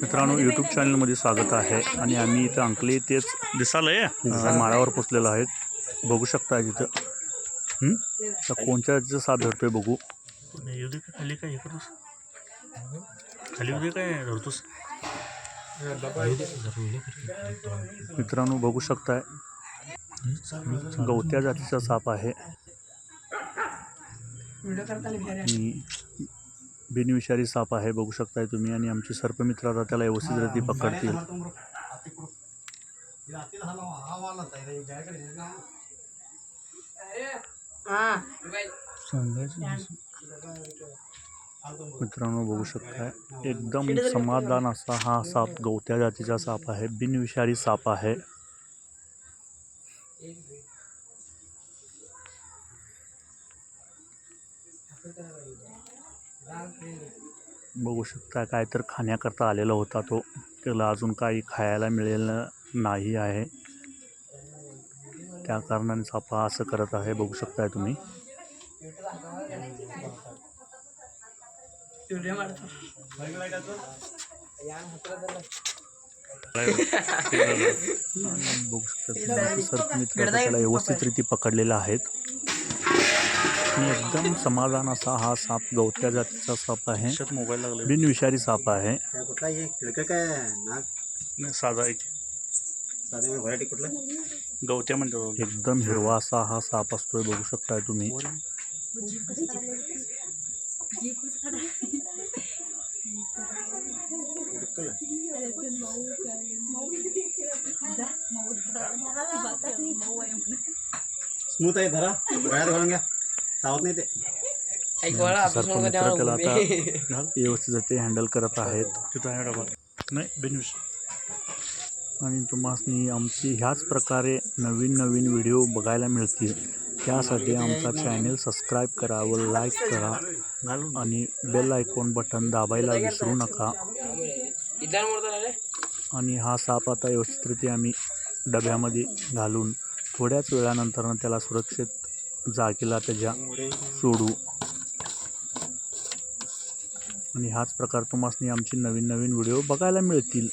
मित्रांनो यूट्यूब चॅनलमध्ये स्वागत आहे आणि आम्ही इथं अंकली तेच दिसालंय. अं, माळावर पोचलेलो आहेत. बघू शकता तिथं. हं? तर कोणत्या जातीचा साप भेटतोय बघू. खाली काय करतोस? खाली दे काय धरतोस? मित्रांनो बघू शकताय. गवत्या जातीचा साप आहे. आणि बिनविषारी साप आहे बघू शकताय तुम्ही. आणि आमचे सर्पमित्र आता त्याला व्यवस्थित पकडतील. मित्रांनो बघू शकताय. एकदम समाधान असा हा साप गवत्या जातीचा साप आहे. बिनविषारी साप आहे. बघू शकता काय तर खाण्याकरता आलेला होता तो. त्याला अजून काही खायला मिळेल नाही आहे. त्या कारणाने साप असं करत आहे. बघू शकताय तुम्ही. बघू शकता सर्पमित्र त्याला व्यवस्थितरित्या पकडलेला आहेत. आणि एकदम समाधान असा हा साप गवत्या जातीचा साप आहे. मोबाईल लागला बिनविषारी साप आहे. काय कुठला हे काय? नाग साधा साधे व्हरायटी कुठला? गवत्या म्हणतो एकदम हिरवा असा हा साप असतोय बघू शकताय तुम्ही. स्मूथ आहे धरा. घ्या. चावत नाही ते. आता. व्यवस्थित ते हँडल करत आहेत नाही बिनविष आणि तुम्हाला आमची ह्याच प्रकारे नवीन नवीन व्हिडिओ बघायला मिळतील. त्यासाठी आमचा चॅनेल सबस्क्राईब करा व लाईक करा. आणि बेल आयकॉन बटन दाबायला विसरू नका. आणि हा साप आता व्यवस्थितरित्या आम्ही डब्यामध्ये घालून थोड्याच वेळानंतर त्याला सुरक्षित जागेला त्याच्या सोडू. आणि हाच प्रकार तुम्हाला आमची नवीन नवीन व्हिडिओ बघायला मिळतील.